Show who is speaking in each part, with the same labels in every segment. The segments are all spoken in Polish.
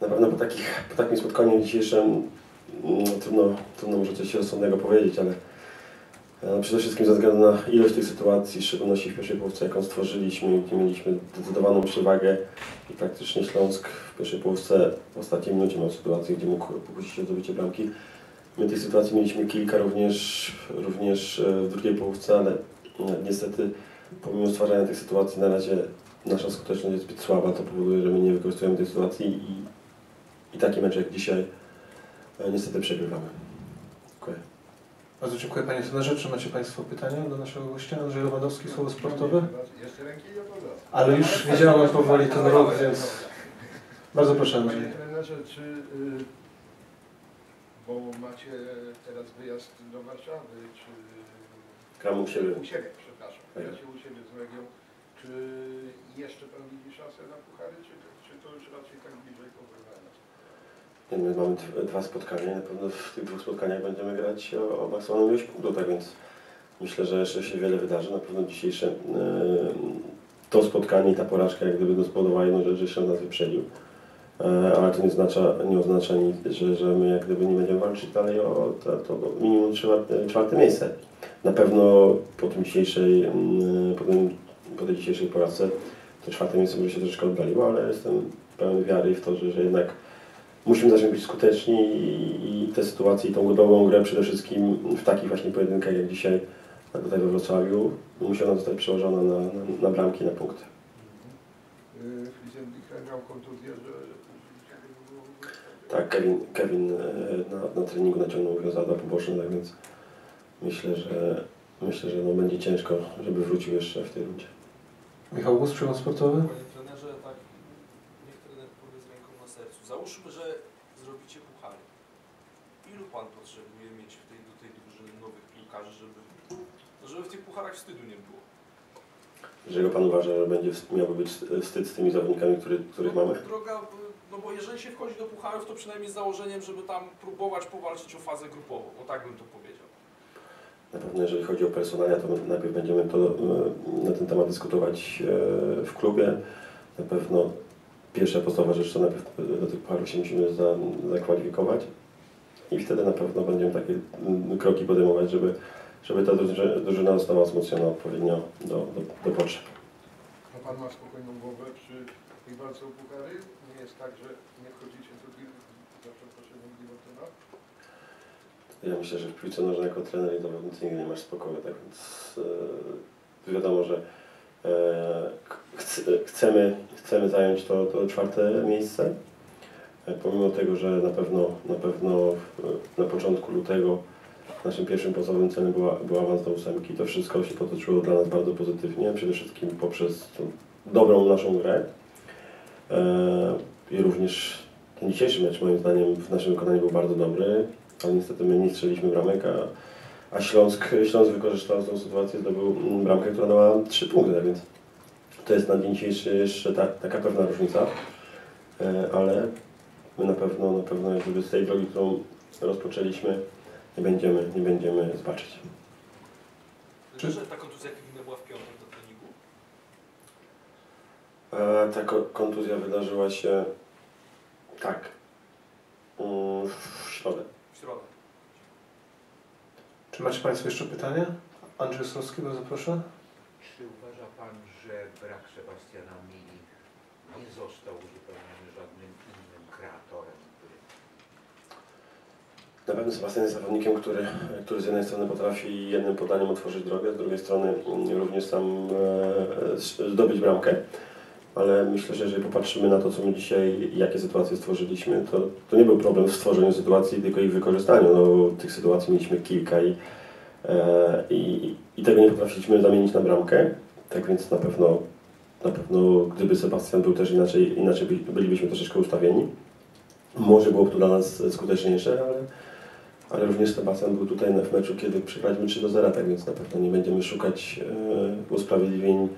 Speaker 1: Na pewno po, takich, po takim spotkaniu dzisiejszym no, trudno, trudno może coś rozsądnego powiedzieć, ale e, przede wszystkim ze względu na ilość tych sytuacji, w szczególności w pierwszej połówce, jaką stworzyliśmy, gdzie mieliśmy zdecydowaną przewagę i praktycznie Śląsk w pierwszej połówce w ostatniej minucie miał sytuację, gdzie mógł pokusić się o zdobycie bramki. My tych sytuacji mieliśmy kilka również, również e, w drugiej połówce, ale e, niestety pomimo stwarzania tych sytuacji na razie nasza skuteczność jest zbyt słaba, to powoduje, że my nie wykorzystujemy tej sytuacji i, i taki mecz jak dzisiaj e, niestety przegrywamy. Dziękuję.
Speaker 2: Bardzo dziękuję Panie trenerze. Czy macie Państwo pytania do naszego gościa? Andrzej Lewandowski, Słowo Sportowe.
Speaker 3: Jeszcze ręki nie podał.
Speaker 2: Ale już widziałem powoli ten rok, więc bardzo proszę Andrzej.
Speaker 3: Panie trenerze, czy... y, Bo macie teraz wyjazd do Warszawy, czy...
Speaker 1: Gramy u siebie.
Speaker 3: U siebie, przepraszam.
Speaker 1: Tak.
Speaker 3: Gracie u siebie z Legią. Czy jeszcze Pan widzi szansę na puchary, czy, czy to już raczej tak bliżej powołania?
Speaker 1: My mamy dw- dwa spotkania i na pewno w tych dwóch spotkaniach będziemy grać o, o maksymalną ilość punktów, tak więc myślę, że jeszcze się wiele wydarzy. Na pewno dzisiejsze e, to spotkanie i ta porażka jak gdyby no spowodowała jedną rzecz, że się nas wyprzedził. E, ale to nie oznacza, nie oznacza nic, że, że my jak gdyby nie będziemy walczyć dalej o to, to minimum czwarte, czwarte miejsce. Na pewno po tym dzisiejszej, mm, po, tym, po tej dzisiejszej porażce to czwarte miejsce może się troszeczkę oddaliło, ale jestem pełen wiary w to, że, że jednak musimy zacząć być skuteczni i, i te sytuacje i tą dobrą grę przede wszystkim w takich właśnie pojedynkach jak dzisiaj tutaj we Wrocławiu musiała zostać przełożona na, na, na bramki, na punkty. Tak, Kevin, Kevin e, na, na treningu naciągnął wiązadła poboczne, tak więc myślę, że myślę, że no będzie ciężko, żeby wrócił jeszcze w tej rundzie.
Speaker 2: Michał Głos, Przegląd Sportowy.
Speaker 4: Panie trenerze, tak niech trener powie z ręką na sercu. Załóżmy, że zrobicie puchary. Ilu pan potrzebuje mieć w tej, do tej drużyny nowych piłkarzy, żeby, no żeby w tych pucharach wstydu nie było?
Speaker 1: Jeżeli pan uważa, że będzie miałby być wstyd z tymi zawodnikami, który, których
Speaker 4: no,
Speaker 1: mamy?
Speaker 4: Droga, no bo jeżeli się wchodzi do pucharów, to przynajmniej z założeniem, żeby tam próbować powalczyć o fazę grupową. No tak bym to powiedział.
Speaker 1: Na pewno jeżeli chodzi o personalia, to najpierw będziemy to, e, na ten temat dyskutować e, w klubie. Na pewno pierwsza podstawowa rzecz to najpierw do tych pucharów się musimy za, zakwalifikować i wtedy na pewno będziemy takie mm, kroki podejmować, żeby, żeby ta drużyna, została wzmocniona odpowiednio do, do, do potrzeb.
Speaker 3: A Pan ma spokojną głowę przy tej walce o? Nie jest tak, że nie wchodzicie do za przeproszeniem gilotyna?
Speaker 1: Ja myślę, że w piłce nożnej jako trener i zawodnicy nigdy nie masz spokoju, tak więc e, wiadomo, że e, chcemy, chcemy zająć to, to czwarte miejsce. E, pomimo tego, że na pewno, na pewno e, na początku lutego naszym pierwszym podstawowym celem była, był awans do ósemki, to wszystko się potoczyło dla nas bardzo pozytywnie, przede wszystkim poprzez dobrą naszą grę. E, I również ten dzisiejszy mecz moim zdaniem w naszym wykonaniu był bardzo dobry, ale niestety my nie strzeliliśmy bramek, a, a Śląsk, Śląsk wykorzystał tą sytuację, zdobył bramkę, która dała 3 punkty, tak więc to jest na dzień dzisiejszy jeszcze ta, taka pewna różnica, e, ale my na pewno, na pewno jak gdyby z tej drogi, którą rozpoczęliśmy, nie będziemy, nie będziemy zbaczyć.
Speaker 4: Czy ta kontuzja Kevina była w piątek do treningu?
Speaker 1: E, ta ko- kontuzja wydarzyła się tak mm, w środę.
Speaker 4: W środę.
Speaker 2: Czy macie Państwo jeszcze pytania? Andrzej Ostrowski, bardzo proszę.
Speaker 5: Czy uważa Pan, że brak Sebastiana Mili nie został uzupełniony żadnym innym kreatorem,
Speaker 1: Na pewno Sebastian jest zawodnikiem, który, który z jednej strony potrafi jednym podaniem otworzyć drogę, z drugiej strony również sam e, zdobyć bramkę. Ale myślę, że jeżeli popatrzymy na to, co my dzisiaj, jakie sytuacje stworzyliśmy, to, to nie był problem w stworzeniu sytuacji, tylko ich wykorzystaniu. No, tych sytuacji mieliśmy kilka i, i, i tego nie potrafiliśmy zamienić na bramkę. Tak więc na pewno, na pewno gdyby Sebastian był też inaczej, inaczej by- bylibyśmy troszeczkę ustawieni. Może byłoby to dla nas skuteczniejsze, ale ale również Sebastian był tutaj w meczu, kiedy przegraliśmy 3 do 0, tak więc na pewno nie będziemy szukać e, usprawiedliwień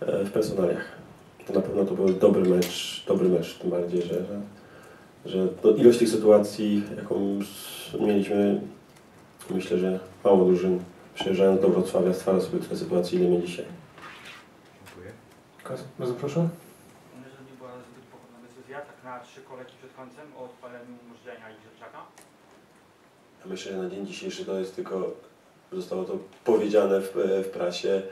Speaker 1: e, w personaliach. To na pewno to był dobry mecz, dobry mecz, tym bardziej, że, że, że no, ilość tych sytuacji, jaką mieliśmy, myślę, że mało drużyn przyjeżdżając do Wrocławia stwarza sobie tyle sytuacji, ile my dzisiaj.
Speaker 5: dziękuję.
Speaker 2: Bardzo proszę.
Speaker 6: Że nie była zbyt pokonana decyzja tak na trzy kolejki przed końcem o odpaleniu możdżenia i rzeczaka?
Speaker 1: Ja myślę, że na dzień dzisiejszy to jest tylko, zostało to powiedziane w, w prasie,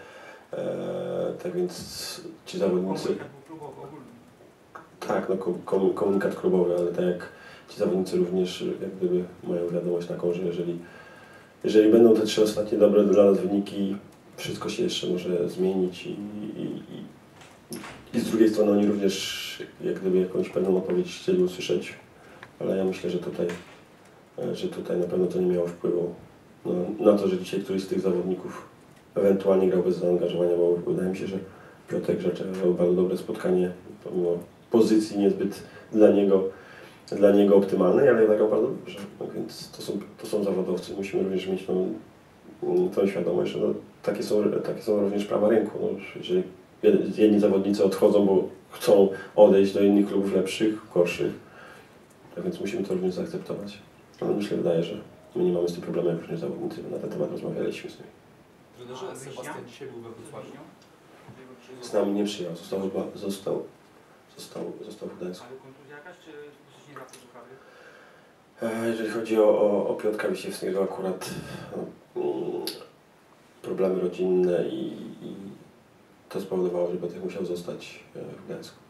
Speaker 1: e, tak więc ci zawodnicy...
Speaker 6: Komunikat był klubowy, ogólny.
Speaker 1: Tak, no kom- kom- komunikat klubowy, ale tak jak ci zawodnicy również jak gdyby mają wiadomość taką, że jeżeli, jeżeli będą te trzy ostatnie dobre dla nas wyniki, wszystko się jeszcze może zmienić i, i, i, i z drugiej strony oni również jak gdyby jakąś pewną odpowiedź chcieli usłyszeć, ale ja myślę, że tutaj, e, że tutaj na pewno to nie miało wpływu no, na to, że dzisiaj któryś z tych zawodników ewentualnie grał bez zaangażowania, bo wydaje mi się, że Piotrek Rzeczek miał bardzo dobre spotkanie, pomimo pozycji niezbyt dla niego, dla niego optymalnej, ale zagrał bardzo dobrze. No więc to są, to są zawodowcy. Musimy również mieć tą, mm, tą świadomość, że no, takie, są, takie są również prawa rynku. No, jeżeli jed- jedni zawodnicy odchodzą, bo chcą odejść do innych klubów lepszych, gorszych, tak więc musimy to również zaakceptować. Ale mi się wydaje, że my nie mamy z tym problemu, jak również zawodnicy, bo na ten temat rozmawialiśmy z nimi.
Speaker 4: Trenerze? Sebastian dzisiaj był we Wrocławiu.
Speaker 1: Z nami nie przyjechał, został, został, został, został w Gdańsku.
Speaker 6: Ale kontuzja jakaś, czy
Speaker 1: E, Jeżeli chodzi o, o, o Piotrka Wisiewskiego, akurat no, problemy rodzinne i, i to spowodowało, że Piotrek musiał zostać e, w Gdańsku.